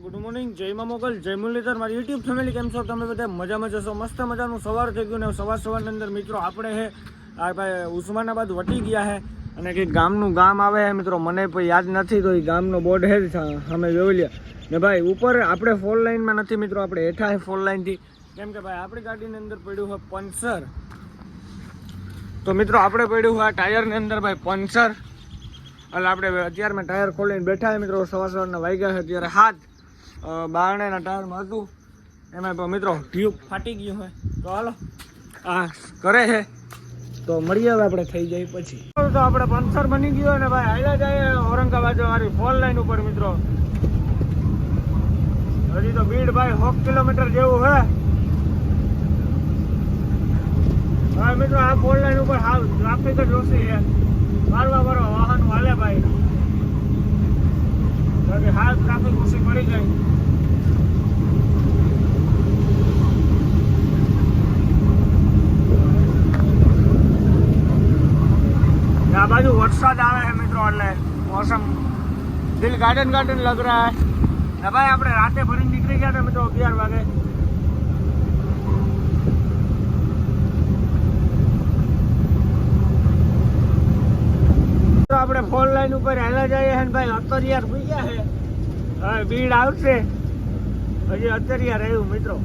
Good morning. જય મા મોગલ, જય મુરલીધર. મારી યુટ્યુબ ફેમિલી, કેમ છો? તમે બધા મજામાં જશો મસ્ત મજાનું સવાર થઈ ગયું ને સવાર સવારની અંદર મિત્રો આપણે હે, આ ભાઈ ઉસ્માનાબાદ વટી ગયા હે અને કંઈક ગામનું ગામ આવે હે મિત્રો, મને પણ યાદ નથી, તો એ ગામનો બોર્ડ હે અમે જોઈ લે ને ભાઈ, ઉપર આપણે ફોર લાઇનમાં નથી મિત્રો, આપણે હેઠા હે ફોર લાઇનથી કેમ કે ભાઈ, આપણી ગાડીની અંદર પડ્યું હોય પંચર. તો મિત્રો, આપણે પડ્યું હોય ટાયરની અંદર ભાઈ પંચર. એટલે આપણે અત્યારમાં ટાયર ખોલીને બેઠા મિત્રો, સવાર સવારના વાગ્યા છે અત્યારે હાથ બારણેના ટાયરમાં હતું. એમાં પણ મિત્રો ટ્યુબ ફાટી ગયું હોય. તો હાલો. આ કરે છે. તો મળીએ હવે આપણે થઈ જાય પછી. તો આપણે પંચર બની ગયો ને ભાઈ, હાલ્યા જાય ઔરંગાબાદ મારી ફોર લાઈન ઉપર મિત્રો. હજી તો ભીડ ભાઈ સો કિલોમીટર જેવું હે. હા, મિત્રો, આ ફોર લાઈન ઉપર હાલ ટ્રાફિક જ ઓછી છે. મારવા મારો વાહન હાલે ભાઈ. બાકી હાલ ટ્રાફિક ઓછી પડી જાય. આ બાજુ વરસાદ આવે છે મિત્રો એટલે મોસમ દિલ ગાર્ડન ગાર્ડન લગ રહા હે. ભાઈ, આપણે રાતે ભરીને નીકળી ગયા હતા મિત્રો અગિયાર વાગે. તો આપણે ફોન લાઈન ઉપર હેલા જઈએ હે ભાઈ ભાઈ અત્તરિયાર ગયા છે હવે ભીડ આવશે. હજી અત્તરિયાર રહ્યું મિત્રો.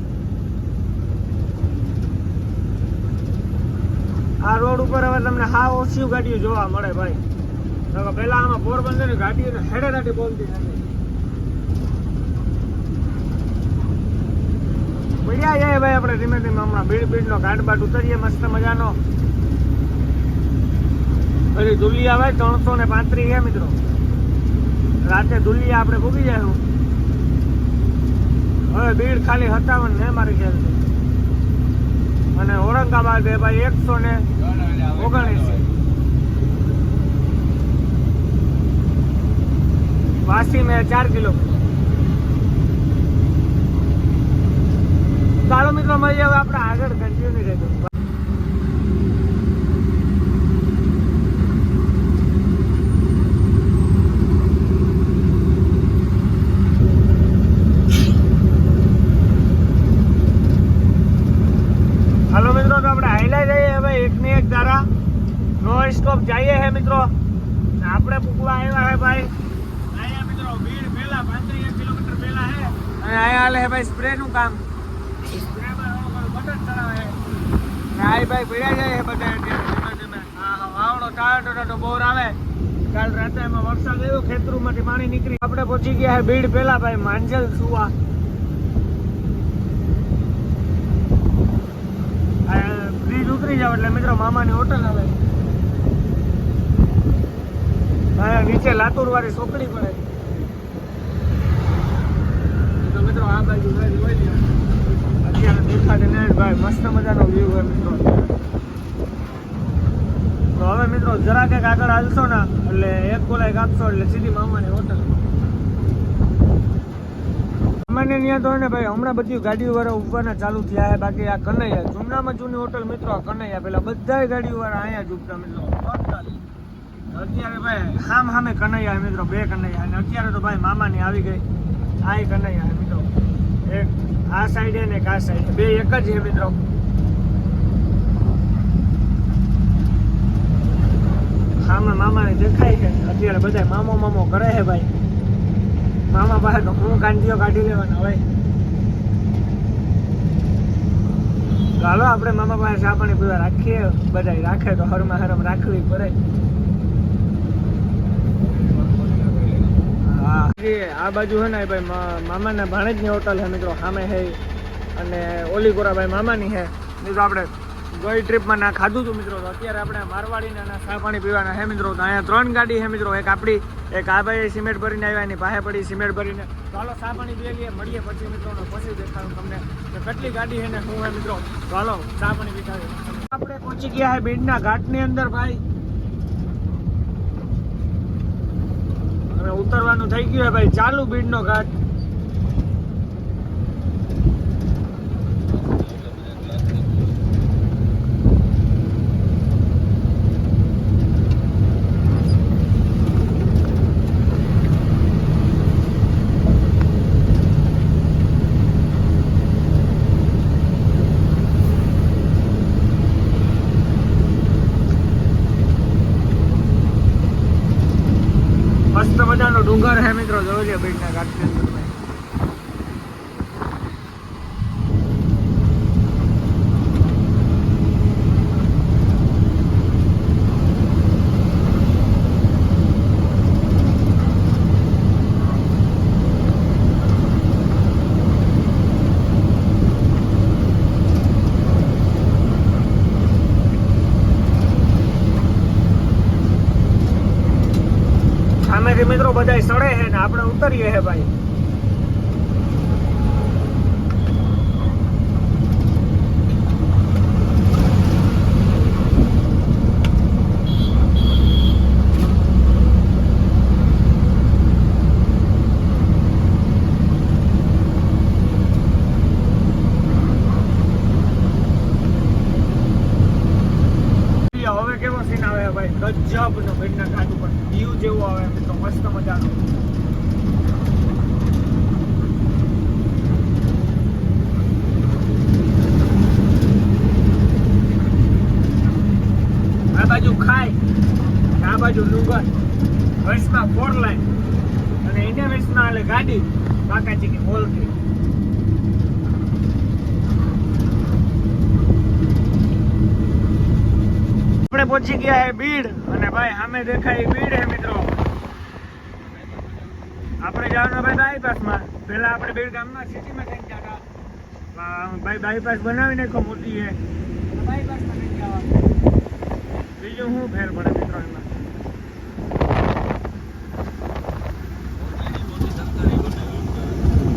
આ રોડ ઉપર હવે તમને હા ઓછી ગાડીઓ જોવા મળે ભાઈ. પેલા આમાં પોરબંદરની ગાડીઓ હેડે દાટી બોલતી નથી. મળ્યા જાય ભાઈ આપણે ધીમે ધીમે હમણાં ભીડ ભીડ નો ઘાટ બાટ ઉતરીએ, મસ્ત મજાનો. પછી દુલિયા ભાઈ, ત્રણસો ને પાંત્રીસ છે મિત્રો. રાતે દુલિયા આપણે ભૂગી જાય હવે ભીડ ખાલી સત્તાવન ને મારી ખ્યાલ અને ઔરંગાબાદ એ ભાઈ એકસો ને ઓગણીસ વાસી મેં ચાર કિલો. ચાલો મિત્રો, મળીએ હવે આપણે આગળ કન્ટિન્યુ રહેજો હાલો મિત્રો તો આપણે હાઈલા જઈએ હવે એકની એક ધારા નો સ્ટોપ જઈએ હે મિત્રો ને આપણે પૂકવા આવ્યા હે ભાઈ. અહીંયા મિત્રો ભીડ પહેલા પાંત્રીસ કિલોમીટર પહેલા હે. અને અહીંયા હાલે હે ભાઈ સ્પ્રે નું કામ. બટન ચડાવે. આ ભાઈ ભીડા જાય હે ધીમે હા હા વાવડો ટાટો ટાટો બોર આવે. કાલ રાતે એમાં વરસાદ આવ્યો ખેતરોમાંથી પાણી નીકળી. આપણે પહોંચી ગયા હે ભીડ પેલા ભાઈ માંજલ સુવા. બ્રિજ ઉતરી જાવ એટલે મિત્રો મામાની હોટલ આવે. હા, નીચે લાતુર વાળી સોકડી પડે. તો મિત્રો, આ બાજુ ભાઈ જોઈ અત્યારે દેખાડે ભાઈ, મસ્ત મજાનો વ્યૂ હોય મિત્રો. તો હવે મિત્રો, જરા કંઈક આગળ હાલશો ને, એટલે એક ગોલાઈ કાપશો, એટલે સીધી મામાની હોટલ. સામાન્ય ત્યાં તો ને ભાઈ, હમણાં બધી ગાડીઓ વાળા ઉપવાના ચાલુ થયા છે, બાકી આ કનૈયા, જૂનામાં જૂની હોટલ મિત્રો, આ કનૈયા, પેલા બધા ગાડીઓ વાળા અહીંયા જ ઉપતા મિત્રો. અત્યારે ભાઈ હામ હામે કનૈયા મિત્રો, બે કનૈયા અને અત્યારે તો ભાઈ મામાની આવી ગઈ. આ કનૈયા મિત્રો. એક આ સાઈડે ને એક આ સાઈડે બે એક જ છે મિત્રો. સામે મામાને દેખાય છે. અત્યારે બધા મામો મામો કરે છે ભાઈ. મામા પાસે તો હું કાંજીઓ કાઢી લેવાના ભાઈ ચાલો આપણે મામા પાસે ચા પાણી પીવા રાખીએ. બધા રાખે તો હરમાં હરમ રાખવી પડે હા જે આ બાજુ હે ને ભાઈ મામાના ભાણેજની હોટલ હે મિત્રો, સામે હે અને ઓલી કોરા ભાઈ મામાની હે. મિત્રો, આપણે ગઈ ટ્રીપમાં ના ખાધું હતું મિત્રો, તો અત્યારે આપણે મારવાડીના ના સા પાણી પીવાના હે મિત્રો. તો અહીંયા ત્રણ ગાડી હે મિત્રો, એક આપણી એક આ ભાઈ સિમેન્ટ ભરીને આવ્યા એની પાસે પડી સિમેન્ટ ભરીને. ચાલો ચા પાણી પી લઈએ મળીએ પછી મિત્રો પછી દેખાડું તમને કે કેટલી ગાડી હે ને શું હે મિત્રો. ચાલો ચા પાણી પીતા આપણે પહોંચી ગયા હે બીડના ઘાટની અંદર, ભાઈ. હવે ઉતરવાનું થઈ ગયું છે ભાઈ. ચાલુ બીડનો ઘાટ સામેથી મિત્રો બધા સડે છે ને આપણે ઉતરીએ છે ભાઈ હવે કેવો સીન આવે છે ભાઈ ગજબ નો ભીડના ઘાટ ઉપર વ્યૂ જેવું આવે મિત્રો મસ્ત મજાનો આ બાજુ ખાય અને આ બાજુ ડુંગર વચમાં ફોર લાઈન અને એને વર્ષમાં એટલે ગાડી, બાકાજી કે બોલતી આપણે પહોંચી ગયા હે બીડ અને ભાઈ સામે દેખાય બીડ હે મિત્રો. આપણે જવાનું ભાઈ બાયપાસમાં પહેલા આપણે બીડ ગામમાં સિટીમાં થઈને જતા. ભાઈ બાયપાસ બનાવી નાખો મોટી હે. બાયપાસમાં થઈને જવાનું. બીજું શું ફેર પડે મિત્રો એમાં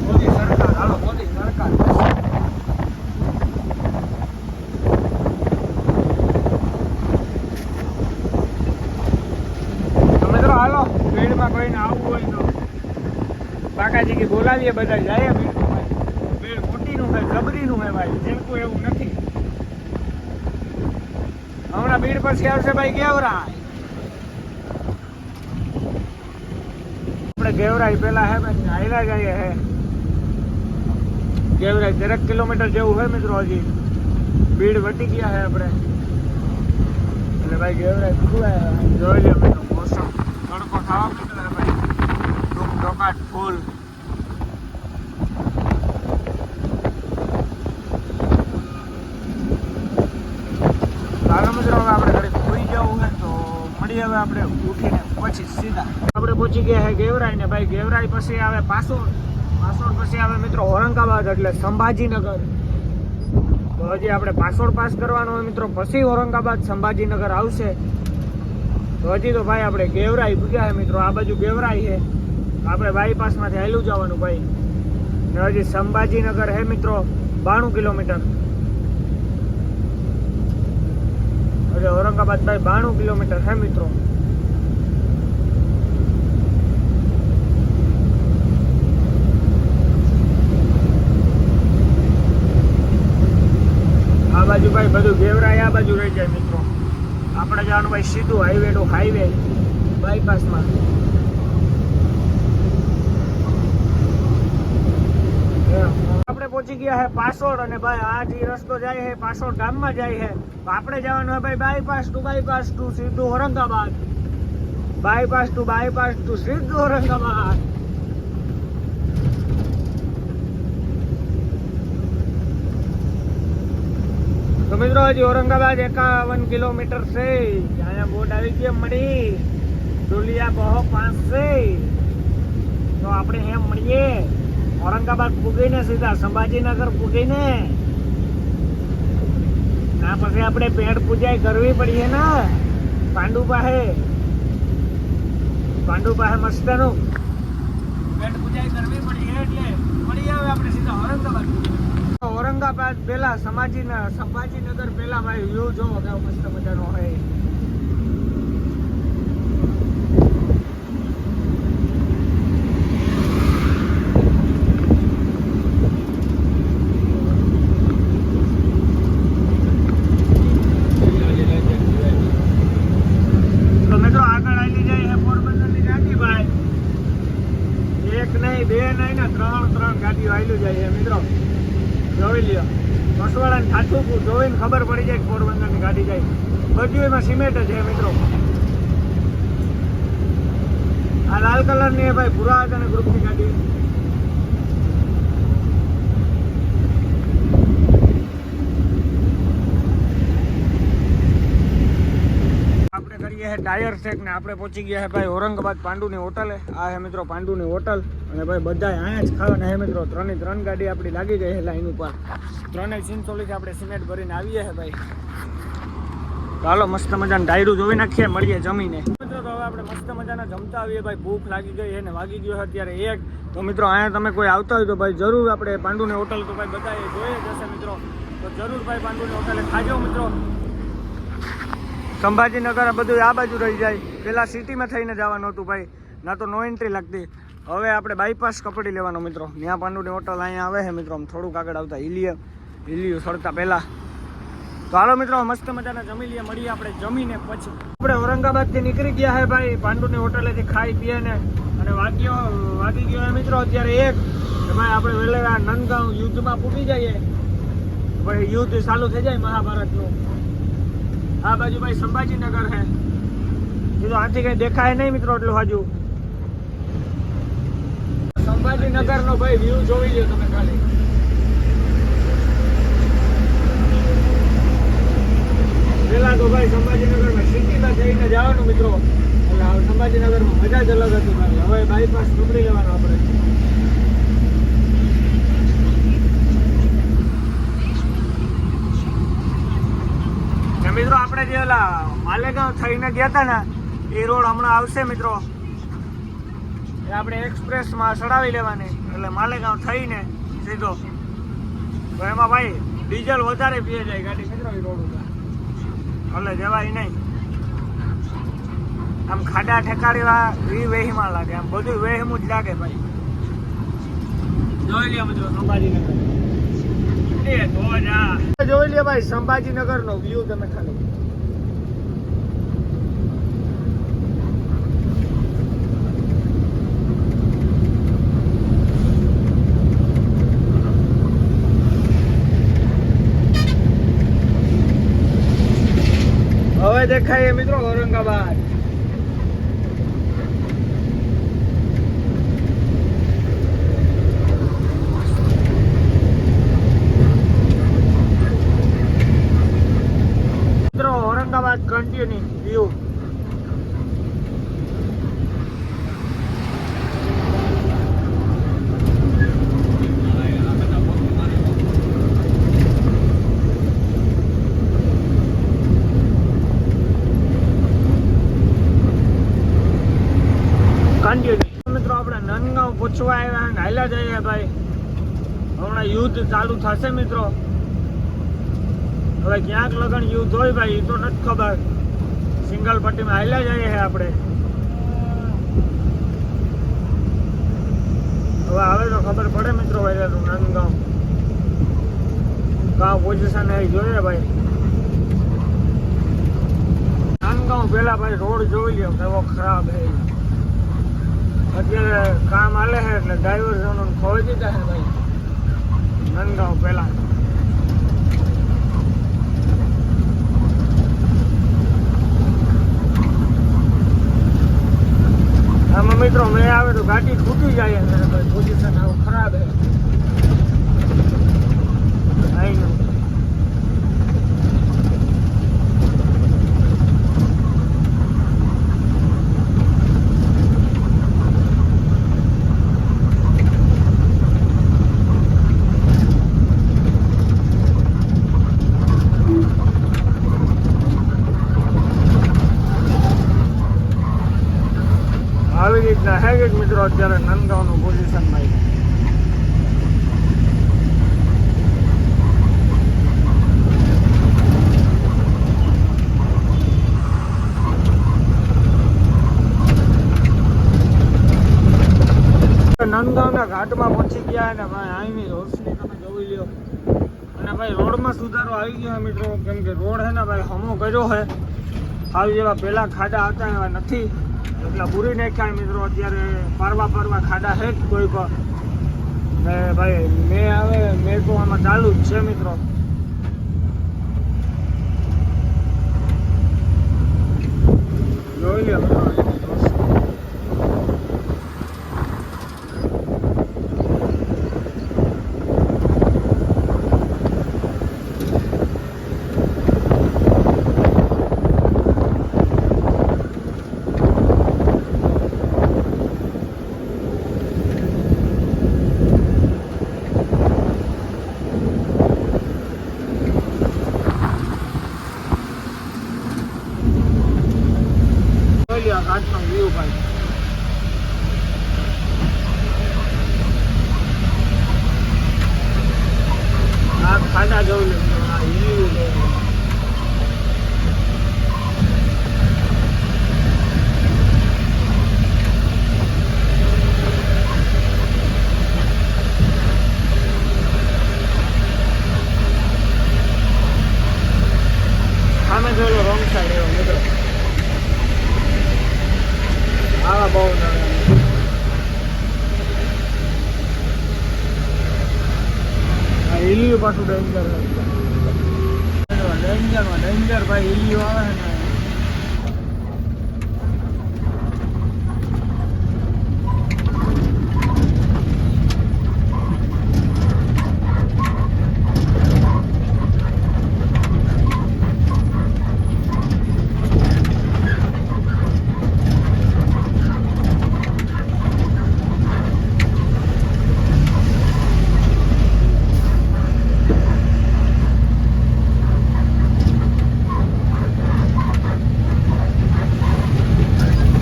મોદી સરકાર હાલો મોદી સરકાર તો મિત્રો હાલો ભીડમાં કોઈને આવવું હોય તો બોલાવીએ બધા જાય એવું નથી. હમણાં ભીડ પછી આવશે ભાઈ ગેવરા આપણે ગેવરાઈ પેલા હે હાઈલા જઈએ હે. ગેવરાય તેરક કિલોમીટર જેવું હોય મિત્રો હજી. ભીડ વટી ગયા હે આપણે. એટલે ભાઈ ગેવરાય હે. જોઈ લે મિત્રો, મોસમ. તડકો માંડ્યો હે ભાઈ. ધૂપ ફૂલ હાલો મિત્રો, હવે તો હવે આપણે ઉઠીને પછી સીધા. આપણે પહોંચી ગયા હે ગેવરાઈ ને ભાઈ, ગેવરાઈ પછી આવે પાસોડ. પાસોડ પછી આવે મિત્રો ઔરંગાબાદ, એટલે સંભાજીનગર. તો હજી આપણે પાસોડ પાસ કરવાનો હોય મિત્રો, પછી ઔરંગાબાદ સંભાજીનગર આવશે. તો હજી તો ભાઈ આપણે ગેવરાઈ પૂગ્યા છે મિત્રો, આ બાજુ ગેવરાઈ છે. આપણે બાયપાસમાંથી હાલું જવાનું ભાઈ. હજી સંભાજીનગર હે મિત્રો, બાણું કિલોમીટર. એટલે ઔરંગાબાદ ભાઈ બાણું કિલોમીટર હે મિત્રો. આ બાજુ ભાઈ બધું ગેવરાય, આ બાજુ રહી જાય મિત્રો. આપણે જવાનું ભાઈ સીધું હાઈવે ટુ હાઈવે બાયપાસમાં આપણે પહોંચી ગયા હે પાસોડ અને ભાઈ આ જે રસ્તો જાય છે પાસોડ ગામમાં જાય છે તો આપણે જવાનું હોય ભાઈ બાયપાસ ટુ બાયપાસ ટુ સીધું Aurangabad. Bypass to bypass to સીધું ઔરંગાબાદ. તો મિત્રો, હજી ઔરંગાબાદ એકાવન કિલોમીટર છે. અહીંયા બોટ આવી ગઈ મળી. ડોલિયા બહો પાંચ છે તો આપણે એમ મળીએ. ઔરંગાબાદ પૂગીને સીધા સંભાજીનગર પૂગીને. ના પછી આપણે પેડ પૂજાઈ કરવી પડીએ ને. પાંડુ પાસે. પાંડુ પાસે મસ્તનું. પેટ પૂજાઈ કરવી પડીએ એટલે મળી આવે આપણે સીધા ઔરંગાબાદ ઔરંગાબાદ પેલા સમાજી સંભાજીનગર પેલા ભાઈ વ્યૂ જોવો કેવો મસ્ત મજાનો હોય. આ લાલ કલરની ભાઈ, ભૂરા હતા ને ગ્રુપની ગાડી. આપણે કરીએ છે ટાયર ચેક ને આપણે પહોંચી ગયા છે ભાઈ ઔરંગાબાદ પાંડુની હોટલે. આ હે મિત્રો પાંડુની હોટલ અને ભાઈ બધા અહીંયા જ ખાવાના હે મિત્રો. ત્રણે ત્રણ ગાડી આપણી લાગી ગઈ છે લાઈન ઉપર. ત્રણેય સિંચોલીથી આપણે સિમેન્ટ ભરીને આવીએ છે ભાઈ. ચાલો મસ્ત મજાનું ડાયરું જોઈ નાખીએ, મળીએ જમીને. મિત્રો મસ્ત મજાના જમતા આવીએ. ભાઈ, ભૂખ લાગી ગઈ છે ને વાગી ગયો અત્યારે એક. તો મિત્રો, અહીંયા તમે કોઈ આવતા હોય તો ભાઈ જરૂર આપણે પાંડુની હોટલ તો ભાઈ બધા જોઈએ જશે મિત્રો. તો જરૂર ભાઈ પાંડુની હોટલે ખાજો મિત્રો. સંભાજીનગર બધું આ બાજુ રહી જાય. પેલા સિટીમાં થઈને જવાનું હતું ભાઈ. ના તો નો એન્ટ્રી લાગતી. હવે આપણે બાયપાસ કપડી લેવાનો મિત્રો. ત્યાં પાંડુની હોટલ અહીંયા આવે છે મિત્રો. આમ થોડુંક આગળ આવતા. હિલીએ હિલીયું સડતા પહેલા. તો હાલો મિત્રો, મસ્ત મજાના જમી લઈએ મળીએ આપણે જમીને પછી. આપણે ઔરંગાબાદથી નીકળી ગયા હે ભાઈ, પાંડુની હોટલેથી ખાઈ પીએ ને. અને વાગ્યો, વાગી ગયો હે મિત્રો, અત્યારે એક. ભાઈ, આપણે વેલેરા નંદગાંવ યુદ્ધમાં પૂકી જઈએ. ભાઈ, યુદ્ધ ચાલુ થઈ જાય મહાભારતનું. આ બાજુ ભાઈ સંભાજીનગર છે કીધું આથી કઈ દેખાય નહીં મિત્રો એટલું હજુ. સંભાજીનગર નો ભાઈ વ્યૂ જોઈ લો તમે ખાલી. પેલા તો ભાઈ સંભાજીનગરમાં સિટીમાં જઈને જવાનું મિત્રો. એટલે સંભાજીનગરમાં મજા જ અલગ હતી ભાઈ. હવે બાયપાસ પકડી લેવાનો આપણે. મિત્રો, આપણે જે ઓલા માલેગાંવ થઈને ગયા હતા ને, એ રોડ હમણાં આવશે મિત્રો. એ આપણે એક્સપ્રેસમાં ચડાવી લેવાની. એટલે માલેગાંવ થઈને સીધો. તો એમાં ભાઈ ડીઝલ વધારે પીએ જાય ગાડી. મિત્રો, એ રોડ ઉપર. એટલે જવાય નહીં. આમ ખાડા ઠેકાડીવા વી વેહીમાં લાગે. આમ બધું વેહમું જ લાગે ભાઈ. જોઈ લે બધું સંભાજીનગર. જોઈ લે ભાઈ સંભાજીનગર નો વ્યૂ તમે ખાલી. હવે દેખાય મિત્રો ઔરંગાબાદ. મિત્રો કન્ટિન્યુ વ્યૂ કન્ટિન્યુ મિત્રો આપણે નંદગાંવ પૂછવા આવ્યા હાલ્યા જઈએ ભાઈ. હમણાં યુદ્ધ ચાલુ થશે મિત્રો. હવે ક્યાંક લગન યુદ્ધ હોય ભાઈ એ તો નથી ખબર. સિંગલ પટ્ટીમાં હાલ્યા જઈએ છે આપણે. હવે આવે તો ખબર પડે મિત્રો ભાઈ નંદગાંવ કાં પોઝિશન એ જોઈએ ભાઈ. નાનગાંવ પેલા ભાઈ રોડ જોઈ લ્યો, કેવો ખરાબ હે અત્યારે કામ હાલે છે એટલે ડ્રાઈવર જોનો ખોઈ દીધા છે ભાઈ. નંદગાંવ પેલા આમાં મિત્રો મેં આવે તો ગાડી ખૂટી જાય પોઝિશન આવું ખરાબ હે આવી રીતના હે જ મિત્રો અત્યારે નંદગાંવનું પોઝિશન ભાઈ નંદગાંવના ઘાટમાં પહોંચી ગયા અને ભાઈ અહીંની રોશની તમે જોઈ લ્યો. અને ભાઈ રોડમાં સુધારો આવી ગયો મિત્રો. કેમ કે રોડ છે ને ભાઈ હમો કર્યો છે. આવી જેવા પહેલા ખાડા હતા એવા નથી. એટલા પૂરી નાખ્યા મિત્રો. અત્યારે પારવા પારવા ખાડા છે જ પણ ને ભાઈ, મેં આવે મેં તો આમાં ચાલુ જ છે મિત્રો. જોઈ લ્યો મિત્રો અહીંની રોશની. આ જોઈ લો મિત્રો, આ ઈલ્યું જોઈ લો. સામે જોઈ લો રોંગ સાઈડ એવો મિત્રો. આવા બહુ ઈલ્યું પાછું ડેન્જર ડેન્જરમાં ડેન્જર ભાઈ ઈલ્યું આવે ને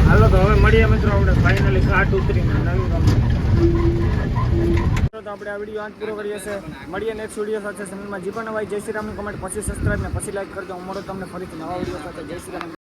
હાલો તો હવે મળીએ મિત્રો આપણે ફાઇનલી ઘાટ ઉતરીને નવી કંપની તો આપણે આ વીડિયો આંત પૂરો કરીએ છીએ મળીએ નેક્સ્ટ વીડિયો સાથે. ચેનલમાં જીપન હોય, જય શ્રી રામનું કમેન્ટ પછી સબસ્ક્રાઈબ ને પછી લાઈક કરજો. હું મળો તમને ફરીથી નવા વીડિયો સાથે. જય શ્રી રામ.